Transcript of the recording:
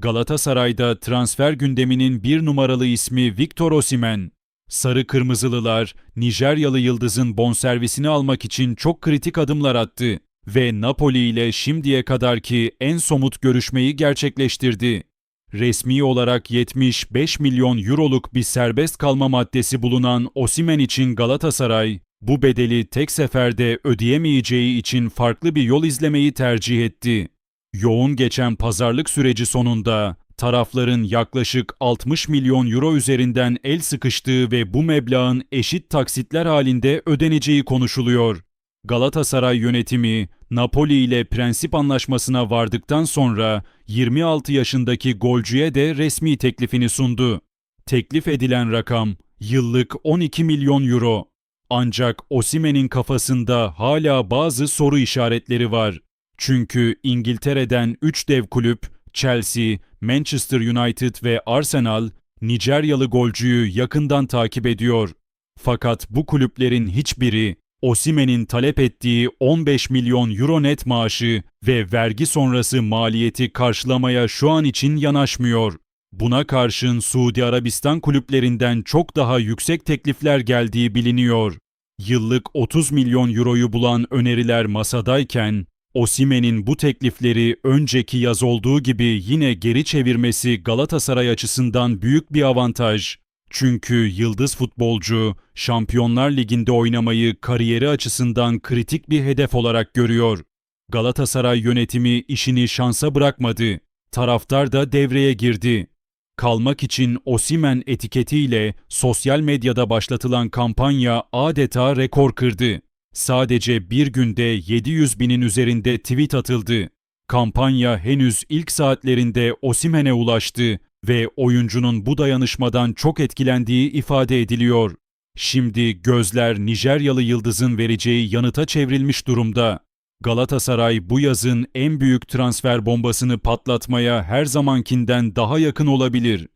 Galatasaray'da transfer gündeminin bir numaralı ismi Victor Osimhen. Sarı Kırmızılılar, Nijeryalı Yıldız'ın bonservisini almak için çok kritik adımlar attı ve Napoli ile şimdiye kadarki en somut görüşmeyi gerçekleştirdi. Resmi olarak 75 milyon euroluk bir serbest kalma maddesi bulunan Osimhen için Galatasaray, bu bedeli tek seferde ödeyemeyeceği için farklı bir yol izlemeyi tercih etti. Yoğun geçen pazarlık süreci sonunda tarafların yaklaşık 60 milyon euro üzerinden el sıkıştığı ve bu meblağın eşit taksitler halinde ödeneceği konuşuluyor. Galatasaray yönetimi Napoli ile prensip anlaşmasına vardıktan sonra 26 yaşındaki golcüye de resmi teklifini sundu. Teklif edilen rakam yıllık 12 milyon euro. Ancak Osimhen'in kafasında hala bazı soru işaretleri var. Çünkü İngiltere'den 3 dev kulüp Chelsea, Manchester United ve Arsenal Nijeryalı golcüyü yakından takip ediyor. Fakat bu kulüplerin hiçbiri Osimhen'in talep ettiği 15 milyon euro net maaşı ve vergi sonrası maliyeti karşılamaya şu an için yanaşmıyor. Buna karşın Suudi Arabistan kulüplerinden çok daha yüksek teklifler geldiği biliniyor. Yıllık 30 milyon euroyu bulan öneriler masadayken, Osimhen'in bu teklifleri önceki yaz olduğu gibi yine geri çevirmesi Galatasaray açısından büyük bir avantaj. Çünkü yıldız futbolcu Şampiyonlar Ligi'nde oynamayı kariyeri açısından kritik bir hedef olarak görüyor. Galatasaray yönetimi işini şansa bırakmadı. Taraftar da devreye girdi. Kalmak için Osimen etiketiyle sosyal medyada başlatılan kampanya adeta rekor kırdı. Sadece bir günde 700 binin üzerinde tweet atıldı. Kampanya henüz ilk saatlerinde Osimen'e ulaştı ve oyuncunun bu dayanışmadan çok etkilendiği ifade ediliyor. Şimdi gözler Nijeryalı yıldızın vereceği yanıta çevrilmiş durumda. Galatasaray bu yazın en büyük transfer bombasını patlatmaya her zamankinden daha yakın olabilir.